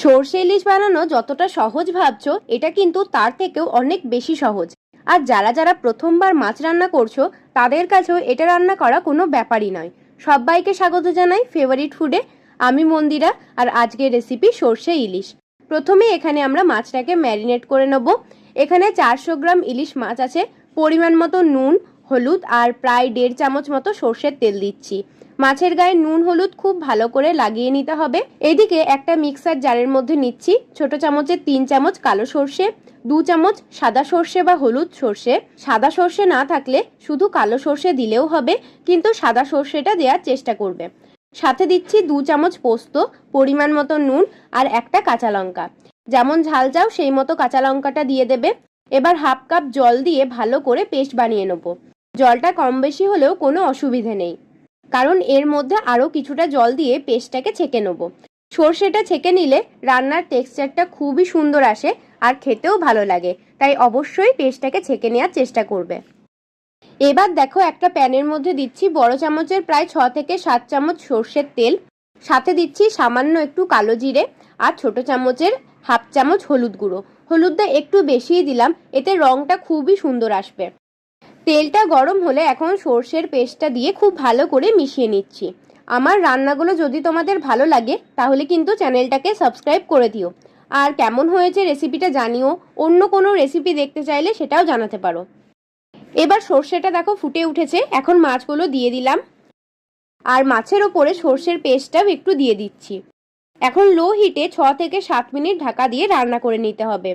সর্ষে ইলিশ বানানো যতটা সহজ ভাবছ, এটা কিন্তু তার থেকেও অনেক বেশি সহজ। আর যারা যারা প্রথমবার মাছ রান্না করছ, তাদের কাছেও এটা রান্না করা কোনো ব্যাপারই নয়। সবাইকে স্বাগত জানাই ফেভারিট ফুডে আমি মন্দিরা, আর আজকের রেসিপি সর্ষে ইলিশ। প্রথমে এখানে আমরা মাছটাকে ম্যারিনেট করে নেব। এখানে চারশো গ্রাম ইলিশ মাছ আছে, পরিমাণ মতো নুন হলুদ আর প্রায় দেড় চামচ মতো সর্ষের তেল দিচ্ছি। মাছের গায়ে নুন হলুদ খুব ভালো করে লাগিয়ে নিতে হবে। এদিকে একটা মিক্সার জারের মধ্যে নিচ্ছি ছোট চামচের তিন চামচ কালো সর্ষে, দু চামচ সাদা সর্ষে বা হলুদ সর্ষে। সাদা সর্ষে না থাকলে শুধু কালো সর্ষে দিলেও হবে, কিন্তু সাদা সর্ষেটা দেওয়ার চেষ্টা করবে। সাথে দিচ্ছি দু চামচ পোস্ত, পরিমাণ মতো নুন আর একটা কাঁচা লঙ্কা। যেমন ঝাল চাও সেই মতো কাঁচা লঙ্কাটা দিয়ে দেবে। এবার হাফ কাপ জল দিয়ে ভালো করে পেস্ট বানিয়ে নেব। জলটা কম বেশি হলেও কোনো অসুবিধে নেই। কারণ এর মধ্যে আরও কিছুটা জল দিয়ে পেস্টটাকে ছেঁকে নেব। সর্ষেটা ছেঁকে নিলে রান্নার টেক্সচারটা খুবই সুন্দর আসে আর খেতেও ভালো লাগে, তাই অবশ্যই পেস্টটাকে ছেঁকে নেওয়ার চেষ্টা করবে। এবার দেখো একটা প্যানের মধ্যে দিচ্ছি বড় চামচের প্রায় ছ থেকে সাত চামচ সর্ষের তেল। সাথে দিচ্ছি সামান্য একটু কালো জিরে আর ছোট চামচের হাফ চামচ হলুদ গুঁড়ো। হলুদটা একটু বেশিই দিলাম, এতে রঙটা খুবই সুন্দর আসবে। তেলটা গরম হলে এখন সর্ষের পেস্টটা দিয়ে খুব ভালো করে মিশিয়ে নিচ্ছি। আমার রান্নাগুলো যদি তোমাদের ভালো লাগে, তাহলে কিন্তু চ্যানেলটাকে সাবস্ক্রাইব করে দিও। আর কেমন হয়েছে রেসিপিটা জানিও, অন্য কোনো রেসিপি দেখতে চাইলে সেটাও জানাতে পারো। এবার সর্ষেটা দেখো ফুটে উঠেছে, এখন মাছগুলো দিয়ে দিলাম। আর মাছের ওপরে সর্ষের পেস্টটাও একটু দিয়ে দিচ্ছি। এখন লো হিটে ছ থেকে সাত মিনিট ঢাকা দিয়ে রান্না করে নিতে হবে।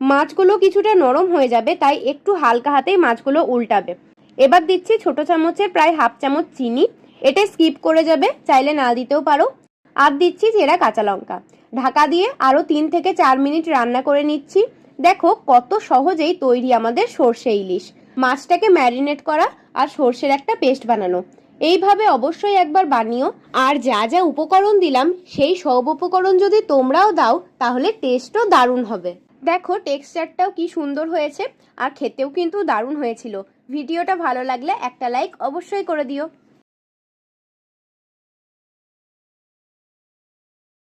মাছগুলো কিছুটা নরম হয়ে যাবে, তাই একটু হালকা হাতেই মাছগুলো উল্টাবে। এবার দিচ্ছি ছোট চামচের প্রায় হাফ চামচ চিনি। এটা স্কিপ করে যাবে, চাইলে না দিতেও পারো। আর দিচ্ছি জেরা কাঁচা লঙ্কা। ঢাকা দিয়ে আরও তিন থেকে চার মিনিট রান্না করে নিচ্ছি। দেখো কত সহজেই তৈরি আমাদের সর্ষে ইলিশ। মাছটাকে ম্যারিনেট করা আর সর্ষের একটা পেস্ট বানানো। এইভাবে অবশ্যই একবার বানিও। আর যা যা উপকরণ দিলাম, সেই সব উপকরণ যদি তোমরাও দাও, তাহলে টেস্টও দারুণ হবে। দেখো টেক্সচারটাও কি সুন্দর হয়েছে, আর খেতেও কিন্তু দারুণ হয়েছিল। ভিডিওটা ভালো লাগলে একটা লাইক অবশ্যই করে দিও।